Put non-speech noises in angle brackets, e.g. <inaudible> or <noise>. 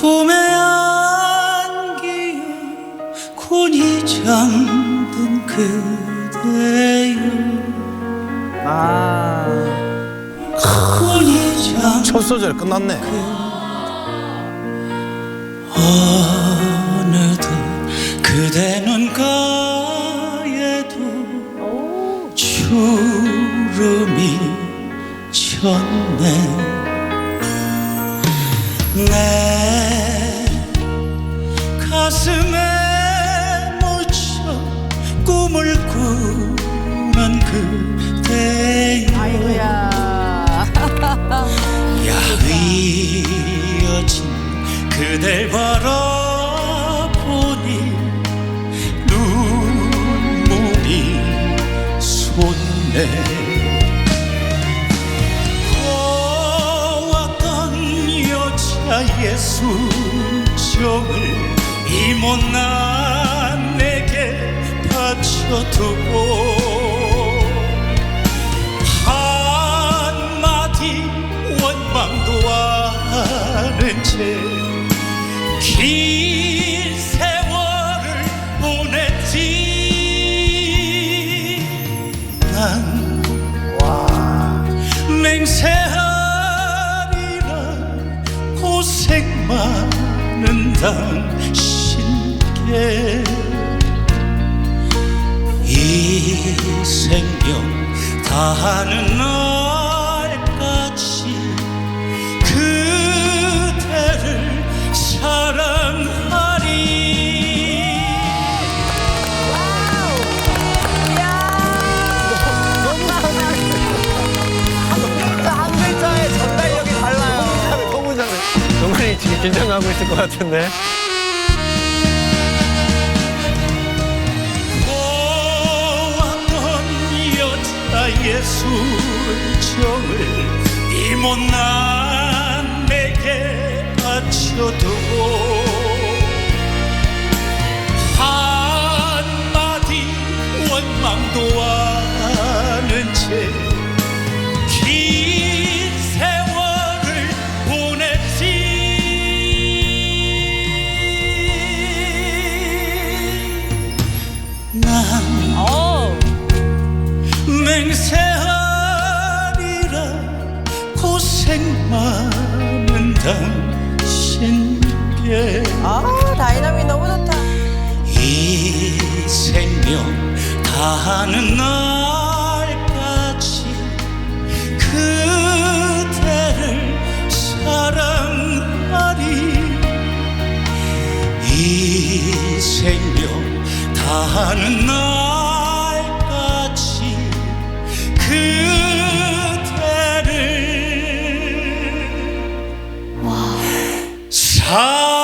품에 안기어 곤히 잠든 그대여 아. 곤히 잠든 첫 소절 끝났네. 어느덧 그대 눈가에도 주름이 졌네 내 가슴에 묻혀 꿈을 꾸는 그대여 아이고야. <laughs> 야위어진 그댈 바라보니 눈물이 솟네 보았던 여자의 수정을 이 못난 내게 바쳐두고 한마디 원망도 않은 채긴 세월을 보냈지. 난 맹세하리라 고생 많은 당신 께이 생명 다하는 날까지 그대를 사랑하리 한 글자의 전달력이 달라요. 너무 잘해. 동근이 지금 긴장하고 있을 것 같은데. 여자의 순정을 이 못난 내게 바쳐두고 한마디 원망도 않은 채. 맹세 생 많은 당신께 아, 다이나믹 너무 좋다. 이 생명 다하는 날까지 그대를 사랑하리 이 생명 다하는 날 how